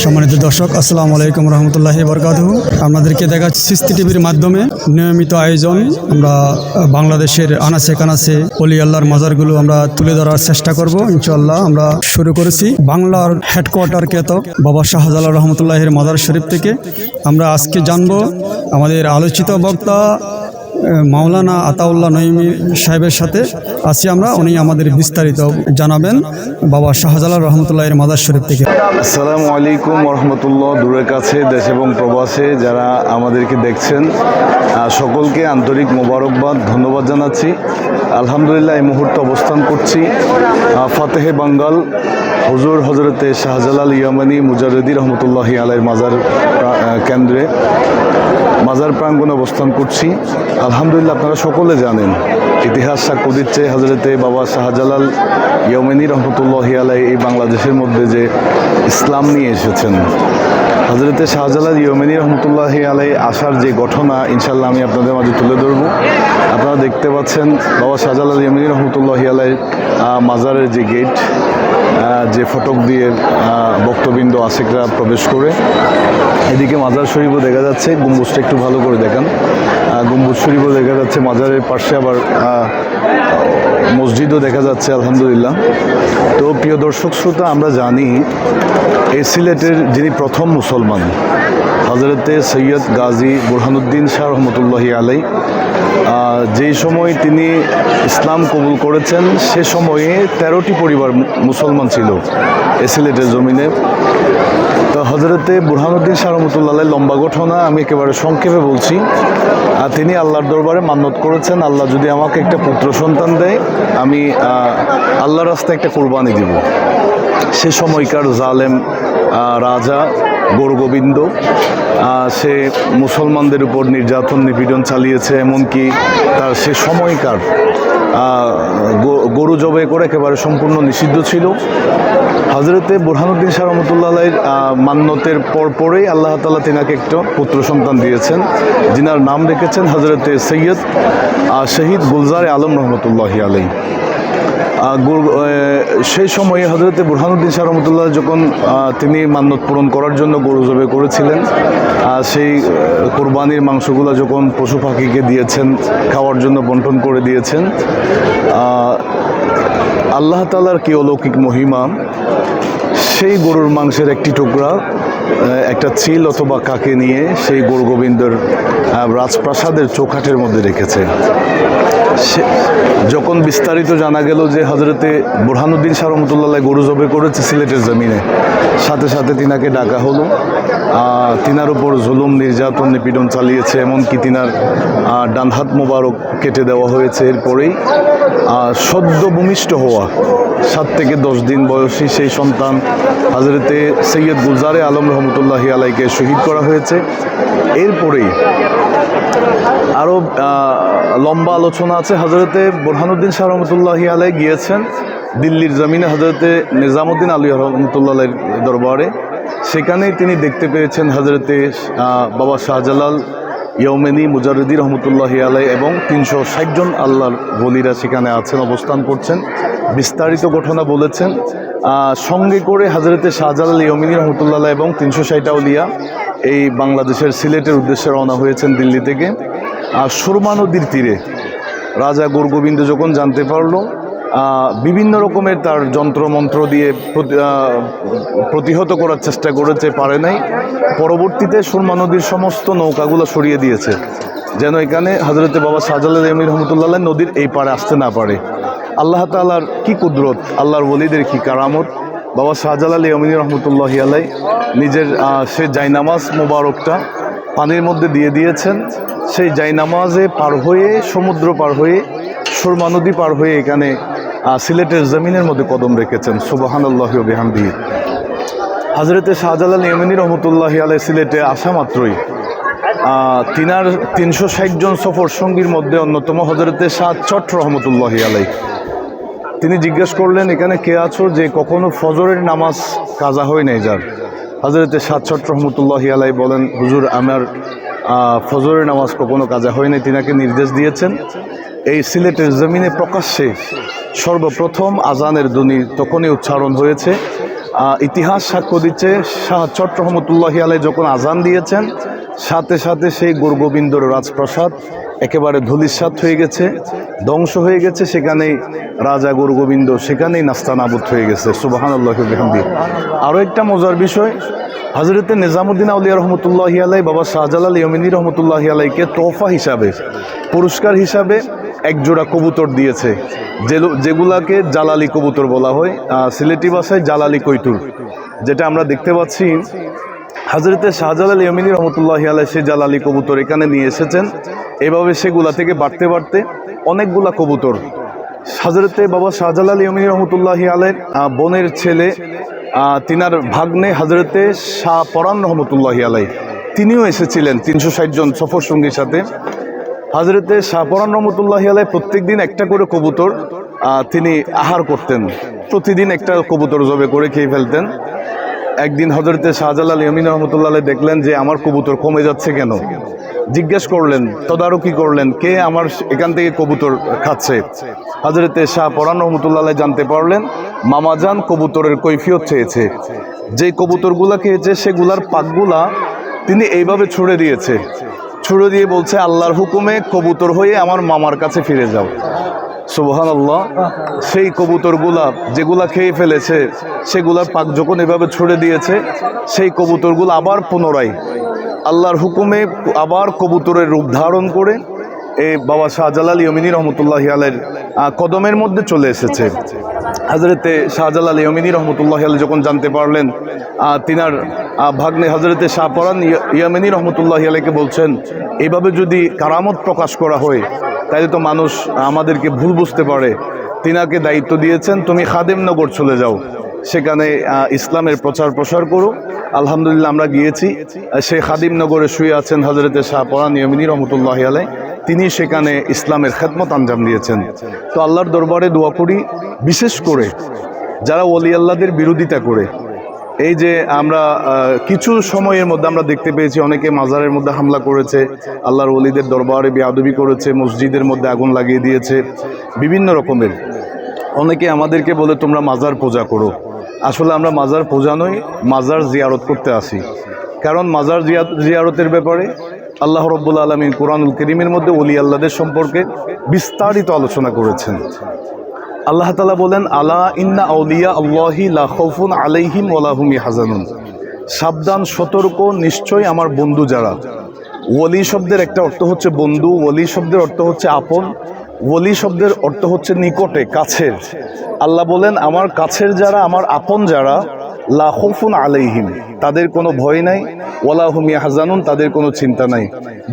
সম্মানিত দর্শক, আসসালামু আলাইকুম রহমতুল্লাহ বরকাত আপনাদেরকে দেখাচ্ছি সিস্তি টিভির মাধ্যমে নিয়মিত আয়োজন। আমরা বাংলাদেশের আনাচে কানাচে অলি আল্লাহর মাজারগুলো আমরা তুলে ধরার চেষ্টা করব ইনশাল্লাহ আমরা শুরু করেছি বাংলার হেডকোয়ার্টার খ্যাত বাবা শাহজালাল রহমতুল্লাহের মাজার শরীফ থেকে। আমরা আজকে জানব আমাদের আলোচিত বক্তা মাওলানা আতাউল্লাহ নঈমি সাহেবের সাথে আছি আমরা। উনি আমাদের বিস্তারিত জানাবেন। বাবা শাহজালাল রহমতুল্লাহের মাদার শরীফ থেকে। আসসালামু আলাইকুম রহমতুল্লাহ দূরের কাছে, দেশ এবং প্রবাসে যারা আমাদেরকে দেখছেন সকলকে আন্তরিক মোবারকবাদ, ধন্যবাদ জানাচ্ছি। আলহামদুলিল্লাহ, এই মুহূর্তে অবস্থান করছি ফাতেহে বাঙ্গাল, হুজুর হজরতে শাহজালাল ইয়ামানি মুজারদি রহমতুল্লাহ আলাইয়ের মাজার কেন্দ্রে। মাজার প্রাঙ্গণে অবস্থান করছি। আলহামদুলিল্লাহ, আপনারা সকলে জানেন, ইতিহাস সাক্ষ্য দিচ্ছে হাজরতে বাবা শাহজালাল ইয়মেনি রহমতুল্লাহ আলাই এই বাংলাদেশের মধ্যে যে ইসলাম নিয়ে এসেছেন। হজরতে শাহজালাল ইয়মেনী রহমতুল্লাহ আলাই আসার যে ঘটনা ইনশাল্লাহ আমি আপনাদের মাঝে তুলে ধরবো। আপনারা দেখতে পাচ্ছেন বাবা শাহজালাল ইয়মেনী রহমতুল্লাহ আলাই মাজারের যে গেট যে ফটক দিয়ে ভক্তবৃন্দ, আশেকরা প্রবেশ করে। এদিকে মাজার শরীফও দেখা যাচ্ছে, গম্বুজটা একটু ভালো করে দেখান। গম্বুজ শরীফও দেখা যাচ্ছে, মাজারের পাশে আবার মসজিদও দেখা যাচ্ছে, আলহামদুলিল্লাহ। তো প্রিয় দর্শক শ্রোতা, আমরা জানি এই সিলেটের যিনি প্রথম মুসলমান হজরতে সৈয়দ গাজী বুরহানুদ্দিন শাহ রহমতুল্লাহি আলাই যেই সময় তিনি ইসলাম কবুল করেছেন, সে সময়ে তেরোটি পরিবার মুসলমান ছিল এ সিলেটের জমিনে। তো হজরতে বুরহানুদ্দিন শাহ রহমতুল্লাহ লম্বা ঘটনা আমি একেবারে সংক্ষেপে বলছি। আর তিনি আল্লাহর দরবারে মান্যত করেছেন, আল্লাহ যদি আমাকে একটা পুত্র সন্তান দেয়, আমি আল্লাহর রাস্তায় একটা কোরবানি দিব। সে সময়কার জালেম রাজা গোরগোবিন্দ আহ, সে মুসলমানদের উপর নির্যাতন নিপীড়ন চালিয়েছে এমনকি তার সে সময়কার গরু জবাই করে একেবারে সম্পূর্ণ নিষিদ্ধ ছিল। হজরতে বুরহানুদ্দিন শাহ রহমতুল্লাহ মান্যতের পর পরেই আল্লাহ তালা তিনাকে একটা পুত্র সন্তান দিয়েছেন। যিনার নাম রেখেছেন হজরতে সৈয়দ শহীদ গুলজার আলম রহমতুল্লাহি আলাই সেই সময়ে হজরতে বুরহানুদ্দিন শাহ রহমতুল্লাহ যখন তিনি মান্যত পূরণ করার জন্য গরু জবে করেছিলেন সেই কোরবানির মাংসগুলো যখন পশু পাখিকে দিয়েছেন, খাওয়ার জন্য বন্টন করে দিয়েছেন আল্লাহ তালার কি অলৌকিক মহিমা সেই গরুর মাংসের একটি টুকরা একটা চিল অথবা কাকে নিয়ে সেই গরু গোবিন্দর রাজপ্রাসাদের চৌকাঠের মধ্যে রেখেছে। যখন বিস্তারিত জানা গেল যে হজরতে বুরহানুদ্দিন শাহ রহমতুল্লাহ গরু জবে করেছে সিলেটের জমিনে সাথে সাথে তিনাকে ডাকা হলো। তিনার উপর জুলুম নির্যাতন নিপীড়ন চালিয়েছে এমনকি তিনার আহ, ডান হাত মোবারক কেটে দেওয়া হয়েছে এরপরেই। সদ্য ভূমিষ্ঠ হওয়া সাত থেকে দশ দিন বয়সী সেই সন্তান হজরতে সৈয়দ গুলজারে আলম রহমতুল্লাহি আলাইকে শহীদ করা হয়েছে। এরপরেই আরও লম্বা আলোচনা আছে। হজরতে বোরহানুদ্দিন শাহ রহমতুল্লাহি আলাই গিয়েছেন দিল্লির জমিনে হজরতে নিজামুদ্দিন আলী রহমতুল্লাহ দরবারে। সেখানেই তিনি দেখতে পেয়েছেন হজরতে বাবা শাহজালাল ইয়মেনি মুজারুদ্দি রহমতুল্লাহি আলাই এবং তিনশো ষাট জন আল্লাহর বলিরা সেখানে আছেন, অবস্থান করছেন। বিস্তারিত ঘটনা বলেছেন সঙ্গে করে হজরতে শাহজালাল ইয়মিনী রহমতুল্লাহ এবং তিনশো ষাট আউলিয়া এই বাংলাদেশের সিলেটের উদ্দেশ্যে রওনা হয়েছেন দিল্লি থেকে। আর সুরমা নদীর তীরে রাজা গোরগোবিন্দ যখন জানতে পারল বিভিন্ন রকমের তার যন্ত্রমন্ত্র দিয়ে প্রতি- প্রতিহত করার চেষ্টা করেছে, পারে নাই। পরবর্তীতে সুরমা নদীর সমস্ত নৌকাগুলো সরিয়ে দিয়েছে। যেন এখানে হজরতে বাবা শাহজালাল এমির রহমতুল্লাহ নদীর এই পারে আসতে না পারে। আল্লাহ তালার কি কুদরত, আল্লাহর ওলিদের কি কারামত? বাবা শাহজালাল ইয়মিনী রহমতুল্লাহ আলাই নিজের সে জাইনামাজ মোবারকটা পানির মধ্যে দিয়ে দিয়েছেন। সেই জাইনামাজে পার হয়ে, সমুদ্র পার হয়ে, সুরমা নদী পার হয়ে এখানে সিলেটের জমিনের মধ্যে কদম রেখেছেন। সুবাহান আল্লাহ বেহামদি হজরতে শাহজালাল ইয়মিনী রহমতুল্লাহ আলাই সিলেটে আসা মাত্রই তিনার তিনশো ষাট জন সফর সঙ্গীর মধ্যে অন্যতম হজরতে শাহ চট রহমতুল্লাহ আলাই তিনি জিজ্ঞেস করলেন, এখানে কে আছো? যে কখনো ফজরের নামাজ কাজা হয় নাই যার? হজরতে সাতছট রহমতুল্লাহ আলাই বলেন, হুজুর, আমার ফজরের নামাজ কখনো কাজা হয় নাই। তিনাকে নির্দেশ দিয়েছেন এই সিলেটের জমিনে প্রকাশ্যে সর্বপ্রথম আজানের ধ্বনি তখনই উচ্চারণ হয়েছে। ইতিহাস সাক্ষ্য দিচ্ছে শাহ চট্ট রহমতুল্লাহি আলাই যখন আজান দিয়েছেন, সাথে সাথে সেই গোরগোবিন্দর রাজপ্রাসাদ একেবারে ধুলিস্বাত হয়ে গেছে, ধ্বংস হয়ে গেছে, সেখানেই রাজা গোরগোবিন্দ সেখানেই নাস্তানাবুদ হয়ে গেছে। সুবাহান আল্লাহ আরও একটা মজার বিষয় হজরতে নিজামুদ্দিন আউলিয়া রহমতুল্লাহি আলাই বাবা শাহজালাল ইয়মিনী রহমতুল্লাহি আলাইকে তোহফা হিসাবে, পুরস্কার হিসাবে এক জোড়া কবুতর দিয়েছে। যেগুলাকে জালালি কবুতর বলা হয় সিলেটি ভাষায় জালালি কৈতুর যেটা আমরা দেখতে পাচ্ছি হাজরতে শাহজালাল ইয়মিনী রহমতুল্লাহি আলাই সে জালালি কবুতর এখানে নিয়ে এসেছেন। এভাবে সেগুলা থেকে বাড়তে বাড়তে অনেকগুলা কবুতর। হাজরতে বাবা শাহজালাল ইয়মিনী রহমতুল্লাহি আলের বোনের ছেলে তিনার ভাগ্নে হাজরতে শাহ পরান রহমতুল্লাহ আলাই তিনিও এসেছিলেন তিনশো ষাট জন সফর সঙ্গীর সাথে। হাজরতে শাহপরান রহমতুল্লাহি আলাই প্রত্যেক দিন একটা করে কবুতর তিনি আহার করতেন। প্রতিদিন একটা কবুতর জবে করে খেয়ে ফেলতেন। একদিন হজরতে শাহজালাল ইয়মিন রহমতুল্লাহ দেখলেন যে আমার কবুতর কমে যাচ্ছে কেন? জিজ্ঞেস করলেন, তদারকি করলেন? কে আমার এখান থেকে কবুতর খাচ্ছে? হজরতে শাহ পরান রহমতুল্লাহ জানতে পারলেন, মামাজান কবুতরের কৈফিয়ত চেয়েছে। যে কবুতরগুলা খেয়েছে, সেগুলার পাকগুলা তিনি এইভাবে ছুড়ে দিয়েছে। ছুড়ে দিয়ে বলছে, আল্লাহর হুকুমে কবুতর হয়ে আমার মামার কাছে ফিরে যাও। সুবহান আল্লাহ সেই কবুতরগুলা যেগুলা খেয়ে ফেলেছে সেগুলার পাক যখন এভাবে ছুড়ে দিয়েছে, সেই কবুতরগুলো আবার পুনরায় আল্লাহর হুকুমে আবার কবুতরের রূপ ধারণ করে এই বাবা শাহজালাল ইয়মিনী রহমতুল্লাহ আলের কদমের মধ্যে চলে এসেছে। হজরতে শাহজালাল ইয়মিনী রহমতুল্লাহ আলী যখন জানতে পারলেন তিনার ভাগ্নে হজরতে শাহপরান ইয়- ইয়ামিনী রহমতুল্লাহ আলাইকে বলছেন, এভাবে যদি কারামত প্রকাশ করা হয় তাহলে তো মানুষ আমাদেরকে ভুল বুঝতে পারে। তিনাকে দায়িত্ব দিয়েছেন, তুমি খাদেমনগর চলে যাও। সেখানে ইসলামের প্রচার প্রসার করো। আলহামদুলিল্লাহ আমরা গিয়েছি। সেই খাদিমনগরে শুয়ে আছেন হজরতে শাহপরান ইয়ামিনী রহমতুল্লাহ আলাই তিনি সেখানে ইসলামের খেদমত আঞ্জাম দিয়েছেন। তো আল্লাহর দরবারে দোয়া করি, বিশেষ করে যারা ওলি আল্লাহদের বিরোধিতা করে। এই যে আমরা কিছু সময়ের মধ্যে আমরা দেখতে পেয়েছি, অনেকে মাজারের মধ্যে হামলা করেছে, আল্লাহর ওলিদের দরবারে বেয়াদবি করেছে, মসজিদের মধ্যে আগুন লাগিয়ে দিয়েছে, বিভিন্ন রকমের। অনেকে আমাদেরকে বলে, তোমরা মাজার পূজা করো। আসলে আমরা মাজার পূজা নই, মাজার জিয়ারত করতে আসি। কারণ মাজার জিয়া- জিয়ারতের ব্যাপারে আল্লাহ রব্বুল আলমিন কোরআনুল করিমের মধ্যে ওলি আল্লাহদের সম্পর্কে বিস্তারিত আলোচনা করেছেন। আল্লাহ তালা বলেন, আলা ইন্না আউলিয়া আল্লাহি লাখৌফুন আলাইহিম ওয়ালাহুম হাজানুন সাবধান, সতর্ক নিশ্চয় আমার বন্ধু যারা। ওলি শব্দের একটা অর্থ হচ্ছে বন্ধু, ওলি শব্দের অর্থ হচ্ছে আপন, ওলি শব্দের অর্থ হচ্ছে নিকটে, কাছের। আল্লাহ বলেন, আমার কাছের যারা, আমার আপন যারা লাখফুন আলাইহিম, তাদের কোনো ভয় নাই ওয়ালাহুম হাজানুন তাদের কোনো চিন্তা নাই।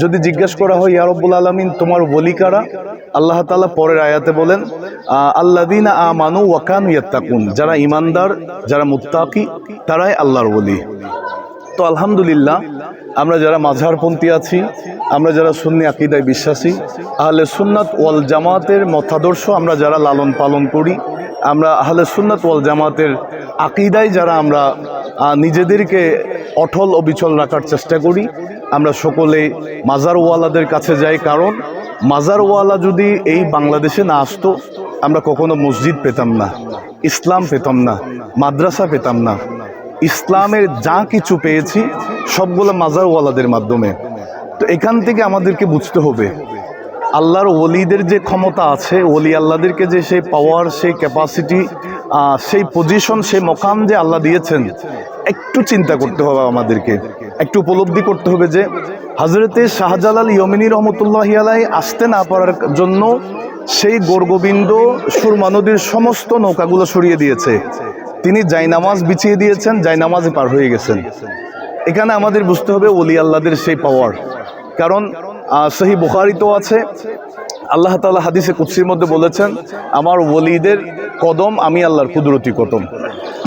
যদি জিজ্ঞেস করা হয় ইয়ারব্বুল আলমিন, তোমার বলি কারা? আল্লাহ তাআলা পরের আয়াতে বলেন আল্লাদিনা আমানু ওয়াকান ইয়াত্তাকুন, যারা ইমানদার যারা মুত্তাকি, তারাই আল্লাহর বলি। তো আলহামদুলিল্লাহ, আমরা যারা মাঝহারপন্থী আছি, আমরা যারা সুন্নি আকিদায় বিশ্বাসী, আহলে সুন্নাত ওয়াল জামাতের মতাদর্শ আমরা যারা লালন পালন করি আমরা আহলে সুন্নাত ওয়াল জামাতের আকিদায় যারা আমরা নিজেদেরকে অটল অবিচল রাখার চেষ্টা করি, আমরা সকলে মাজারওয়ালাদের কাছে যাই, কারণ মাজারওয়ালা যদি এই বাংলাদেশে না আসতো, আমরা কখনো মসজিদ পেতাম না, ইসলাম পেতাম না, মাদ্রাসা পেতাম না। ইসলামের যা কিছু পেয়েছি, সবগুলো মাজারওয়ালাদের মাধ্যমে। তো এখান থেকে আমাদেরকে বুঝতে হবে আল্লাহর ওলিদের যে ক্ষমতা আছে, ওলি আল্লাহদেরকে যে সেই পাওয়ার সেই ক্যাপাসিটি সেই পজিশন সেই মকাম যে আল্লাহ দিয়েছেন, একটু চিন্তা করতে হবে আমাদেরকে। একটু উপলব্ধি করতে হবে যে হজরতে শাহজালাল ইয়মিনী রহমতুল্লাহ আলাই আসতে না পারার জন্য সেই গোরগোবিন্দ সুরমা নদীর সমস্ত নৌকাগুলো সরিয়ে দিয়েছে। তিনি জাইনামাজ বিছিয়ে দিয়েছেন, জাইনামাজে পার হয়ে গেছেন। এখানে আমাদের বুঝতে হবে ওলি আল্লাহদের সেই পাওয়ার কারণ সহি তো আছে। আল্লাহ তালা হাদিসে কুৎসির মধ্যে বলেছেন, আমার ওলিদের কদম আমি আল্লাহর কুদরতি কদম।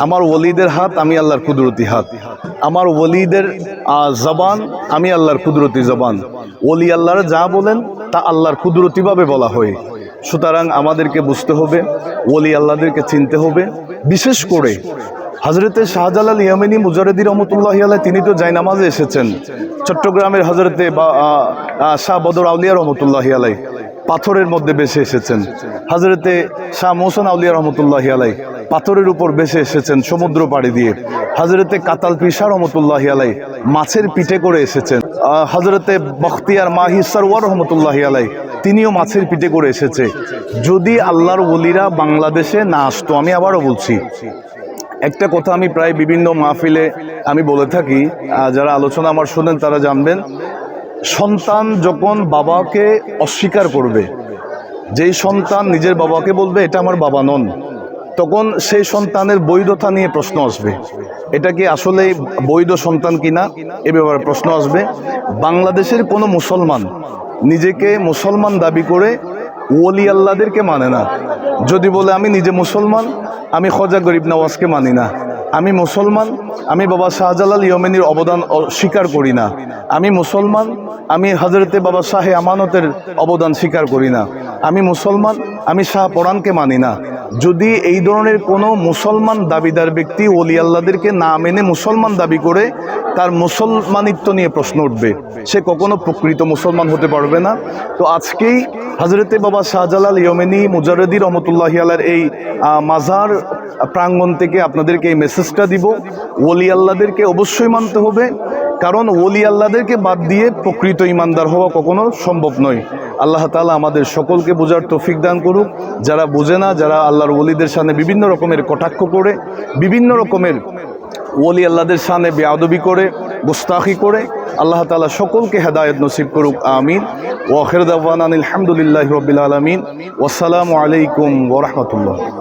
আমার ওলিদের হাত আমি আল্লাহর কুদরতি হাত। আমার ওলিদের জবান আমি আল্লাহর কুদরতি জবান। ওলি আল্লাহর যা বলেন, তা আল্লাহর কুদরতিভাবে বলা হয়। সুতরাং আমাদেরকে বুঝতে হবে, ওলি আল্লাহদেরকে চিনতে হবে। বিশেষ করে হজরতে শাহজালাল ইয়ামিনী মুজারদি রহমতুল্লাহ আলাই তিনি তো জায়নামাজে এসেছেন। চট্টগ্রামের হজরতে বা শাহ বদর আউলিয়া রহমতুল্লাহ আলাই পাথরের মধ্যে বেসে এসেছেন। হাজরতে শাহ মোহসেন আউলিয়া রহমতুল্লাহ আলাই পাথরের উপর বেসে এসেছেন সমুদ্র পাড়ি দিয়ে। হাজরতে কাতাল পিসা রহমতুল্লাহ আলাই মাছের পিঠে করে এসেছেন। হজরতে বখতিয়ার মাহি সরওয়ার রহমতুল্লাহ আলাই তিনিও মাছের পিঠে করে এসেছে। যদি আল্লাহর ওলিরা বাংলাদেশে না আসতো, আমি আবারও বলছি একটা কথা আমি প্রায় বিভিন্ন মাহফিলে আমি বলে থাকি যারা আলোচনা আমার শোনেন তারা জানবেন, সন্তান যখন বাবাকে অস্বীকার করবে, যেই সন্তান নিজের বাবাকে বলবে, এটা আমার বাবা নন, তখন সেই সন্তানের বৈধতা নিয়ে প্রশ্ন আসবে। এটা কি আসলে বৈধ সন্তান কিনা এ ব্যাপারে প্রশ্ন আসবে। বাংলাদেশের কোনো মুসলমান নিজেকে মুসলমান দাবি করে ওলি আল্লাদেরকে মানে না। যদি বলে আমি নিজে মুসলমান, আমি খজা গরিব নওয়াজকে মানি না। আমি মুসলমান, আমি বাবা শাহজালাল ইয়মেনির অবদান স্বীকার করি না। আমি মুসলমান, আমি হজরতে বাবা শাহে আমানতের অবদান স্বীকার করি না। আমি মুসলমান, আমি শাহ পরাণকে মানি না। যদি এই ধরনের কোনো মুসলমান দাবিদার ব্যক্তি ওলি আল্লাদেরকে না মেনে মুসলমান দাবি করে, তার মুসলমানিত্ব নিয়ে প্রশ্ন উঠবে। সে কখনো প্রকৃত মুসলমান হতে পারবে না। তো আজকেই হজরতে বাবা শাহজালাল ইয়মেনি মুজারদি রহমতুল্লাহ আলার এই মাজার প্রাঙ্গণ থেকে আপনাদেরকে এই মেসেজটা দিব। ওলি আল্লাদেরকে অবশ্যই মানতে হবে। কারণ ওলি আল্লাদেরকে বাদ দিয়ে প্রকৃত ইমানদার হওয়া কখনো সম্ভব নয়। আল্লাহ তালা আমাদের সকলকে বোঝার তৌফিক দান করুক। যারা বোঝে না, যারা আল্লাহর ওলিদের সামনে বিভিন্ন রকমের কটাক্ষ করে, বিভিন্ন রকমের ওলি আল্লাহদের সামনে বেয়াদবি করে, গুস্তাখি করে, আল্লাহ তালা সকলকে হেদায়ত নসিব করুক। আমিন। ওয়াখির দাওয়ান আলহামদুলিল্লাহ রবিল আলমিন। ওসালামু আলাইকুম ওরহমতুল্লাহ